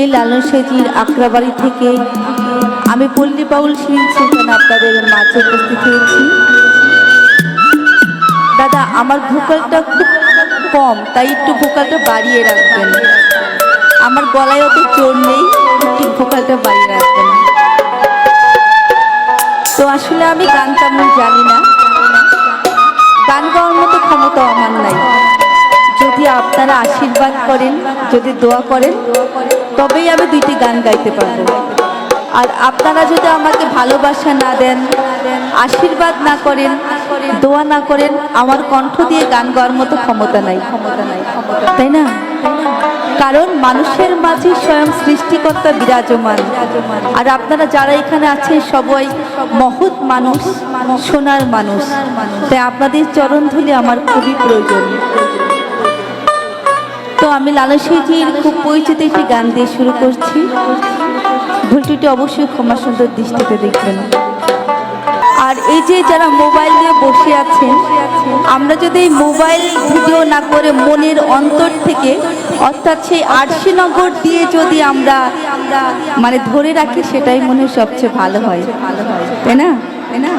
সেই লালন সেজির আখড়াবাড়ি থেকে আমি পল্লী বাউল শিরিন সুলতান আপনাদের মাঝে উপস্থিত হয়েছি। দাদা, আমার ভোকালটা খুব কম, তাই একটু ভোকালটা বাড়িয়ে রাখবেন। আমার গলায় অত চোর নেই, একটু ভোকালটা বাড়িয়ে রাখবেন। তো আসলে আমি গান তেমন জানি না। গান গাওয়ার মতো ক্ষমতা আমার নাই। যদি আপনারা আশীর্বাদ করেন, যদি দোয়া করেন তবেই আমি দুইটি গান গাইতে পারব। আর আপনারা যদি আমাকে ভালোবাসা না দেন, আশীর্বাদ না করেন, দোয়া না করেন, আমার কণ্ঠ দিয়ে গান গাওয়ার মতো ক্ষমতা নাই। ক্ষমতা নাই তাই না? কারণ মানুষের মাঝে স্বয়ং সৃষ্টিকর্তা বিরাজমান। আর আপনারা যারা এখানে আছেন সবাই মহৎ মানুষ, সোনার মানুষ। তাই আপনাদের চরণ ধুলি আমার খুবই প্রয়োজন। তো আমি লালসীজির খুব পরিচিত একটি গান দিয়ে শুরু করছি। ভুলটুটি অবশ্যই ক্ষমা সুন্দর দৃষ্টিতে দেখবেন। আর এই যে যারা মোবাইল নিয়ে বসে আছেন, আমরা যদি এই মোবাইল ভিডিও না করে মনের অন্তর থেকে, অর্থাৎ সেই আরশিনগর দিয়ে যদি আমরা মানে ধরে রাখি, সেটাই মনে সবচেয়ে ভালো হয় ভালো হয়। তাই না? তাই না?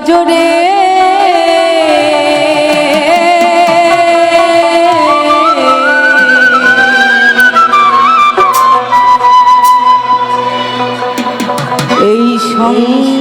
নজরে। এই সংসারে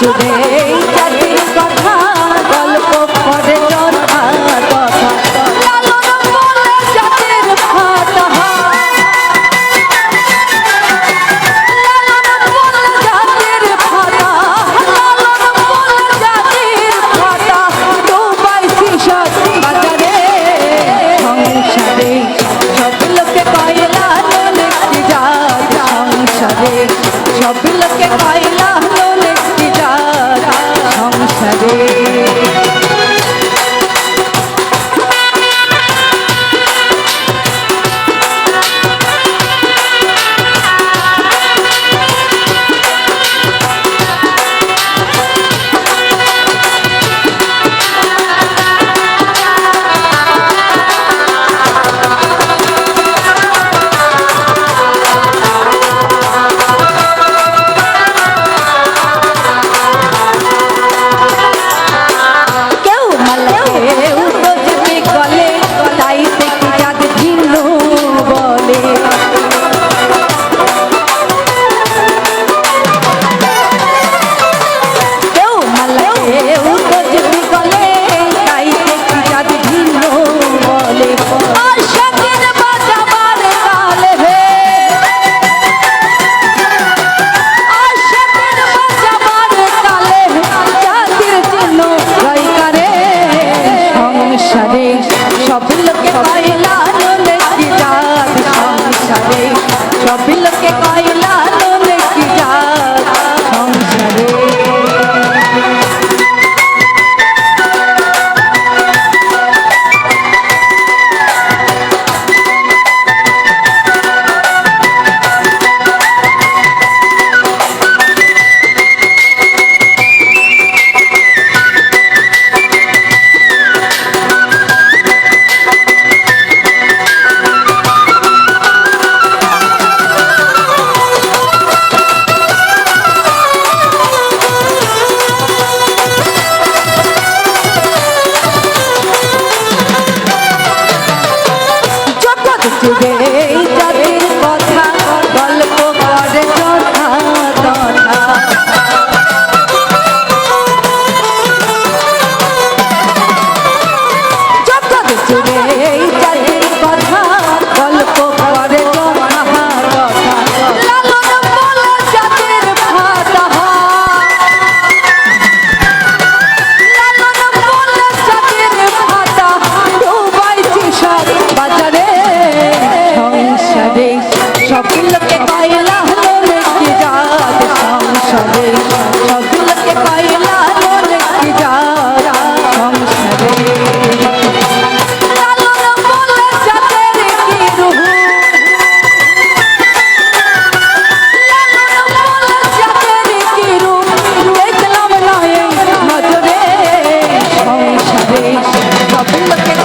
today. সব লোকে সংসারে সব লোকে